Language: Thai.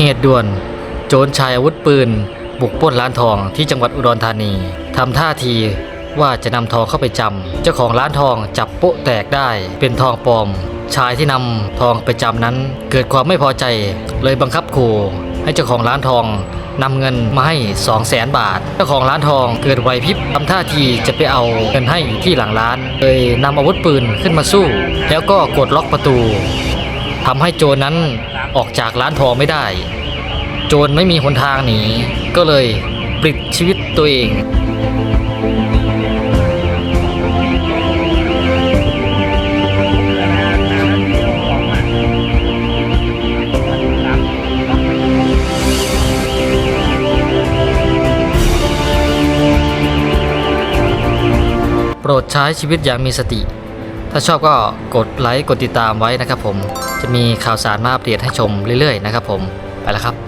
เหตุด่วน โจรชายอาวุธปืน บุกปล้นร้านทองที่จังหวัดอุดรธานีทำท่าทีว่าจะนำทองเข้าไปจำเจ้าของร้านทองจับโป๊ะแตกได้เป็นทองปลอม ชายที่นำทองไปจำนั้น เกิดความไม่พอใจ เลยบังคับขู่ให้เจ้าของร้านทองนำเงินมาให้ 2 0 0แสนบาท เจ้าของร้านทองเกิดไหวพริบทำท่าทีจะไปเอาเงินให้ที่หลังร้านเลยนำอาวุธปืนขึ้นมาสู้ แล้วก็กดล็อกประตูทำให้โจรนั้น ออกจากร้านทองไม่ได้ โจรไม่มีหนทางหนีก็เลยปลิดชีวิตตัวเองโปรดใช้ชีวิตอย่างมีสติ ถ้าชอบก็กดไลค์ กดติดตามไว้นะครับผม จะมีข่าวสารมาอัปเดตให้ชมเรื่อยๆนะครับผมไปแล้วครับ